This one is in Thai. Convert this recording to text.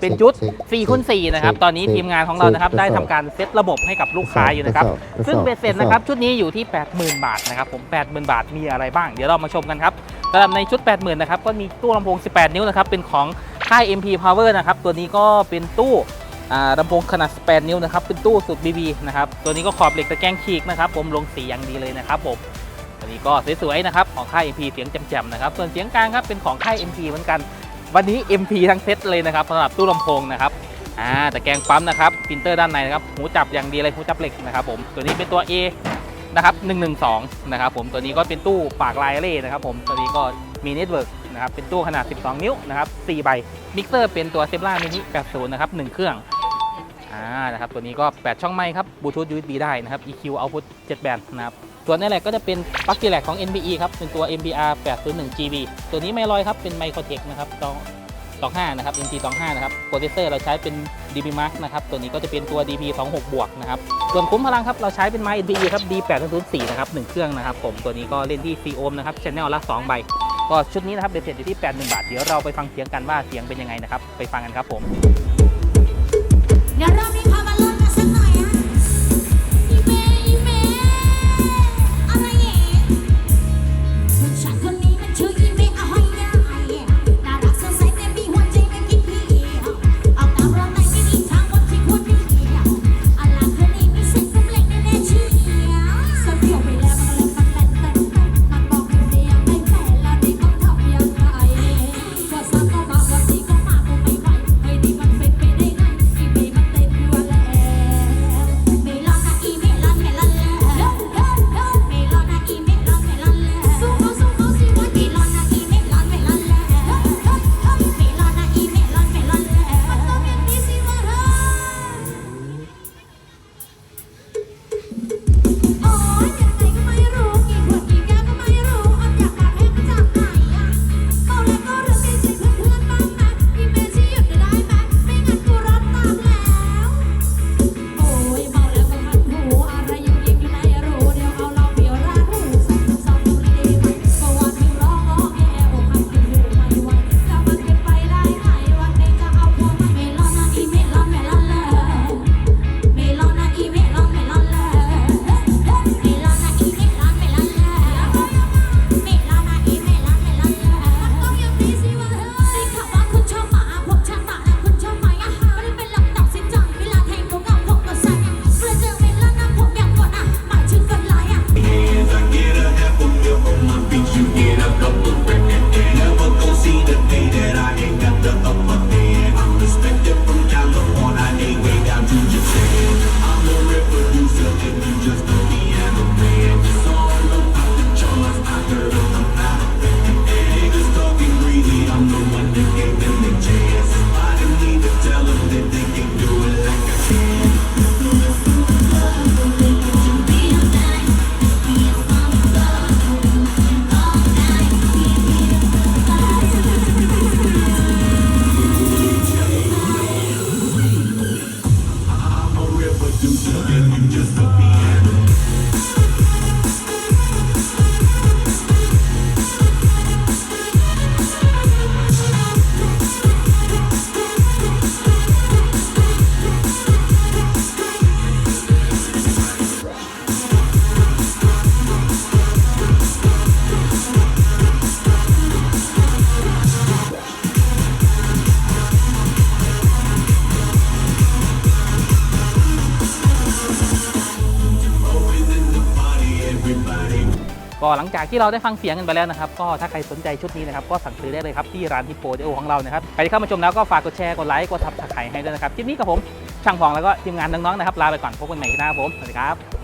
เป็นชุด4คูณ4นะครับ ตอนนี้ทีมงานของเรานะครับได้ทำการเซตระบบให้กับลูกค้าอยู่นะครับ ซึ่งเบ็ดเสร็จนะครับชุดนี้อยู่ที่ 80,000 บาทนะครับผม 80,000 บาทมีอะไรบ้าง เดี๋ยวเรามาชมกันครับสำหรับในชุด 80,000 นะครับ ก็มีตู้ลำโพง 18 นิ้วนะครับ เป็นของค่าย MP Power นะครับ ตัวนี้ก็เป็นตู้อ่าลำโพงขนาด 18 นิ้วนะครับ เป็นตู้สุด BB นะครับ ตัวนี้ก็ขอบเหล็กตะแกรงฉีกนะครับ ผมลงสีอย่างดีเลยนะครับผมตัวนี้ก็สวยๆนะครับของค่าย MP เสียงแจ่มๆนะครับ ส่วนเสียงกลางครับเป็นของค่าย MP เหมือนกัน วันนี้ MP ทั้งเซตเลยนะครับสำหรับตู้ลำโพงนะครับอ่าแต่แกงปั๊มนะครับพินเตอร์ด้านในนะครับหูจับอย่างดีเลยหูจับเหล็กนะครับผมตัวนี้เป็นตัว A นะครับ112นะครับผมตัวนี้ก็เป็นตู้ปากลายเล่นะครับผมตัวนี้ก็มีเน็ตเวิร์กนะครับเป็นตู้ขนาด 12 นิ้วนะครับ4ใบมิกเซอร์เป็นตัวเซฟล่ามินิ80นะครับ1เครื่อง อ่านะครับตัวนี้ก็ 8 ช่องไมค์ครับบลูทูธ USB ได้นะครับ EQ output 7 แบนนะครับส่วนนี่แหละก็จะเป็นปลั๊กจีแลกของ NBE ครับเป็นตัว MBR 801 GB ตัวนี้ไม่ลอยครับเป็นไมโครเทคนะครับตองตอง25นะครับ NT 25นะครับโปรเซสเซอร์เราใช้เป็น DB Mark นะครับตัวนี้ก็จะเป็นตัว DP 26บวกนะครับส่วนคุ้มพลังครับเราใช้เป็นไม้ NPE ครับ D 8 0 4นะครับ1เครื่องนะครับผมตัวนี้ก็เล่นที่4โอห์มนะครับชแนลละ2ใบก็ชุดนี้นะครับเบ็ดเสร็จอยู่ที่81บาท เดี๋ยวเราไปฟังเสียงกันว่าเสียงเป็นยังไงนะครับ ไปฟังกันครับผม ก็หลังจากที่เราได้ฟังเสียงกันไปแล้วนะครับ ก็ถ้าใครสนใจชุดนี้นะครับ ก็สั่งซื้อได้เลยครับ ที่ร้านฮิปโปเดโอของเรานะครับ ใครที่เข้ามาชมแล้วก็ฝากกดแชร์ กดไลค์ กดทับสไครให้ด้วยนะครับ คลิปนี้กับผมช่างพองแล้วก็ทีมงานน้องๆนะครับ ลาไปก่อน พบกันใหม่ที่หน้าครับผม สวัสดีครับ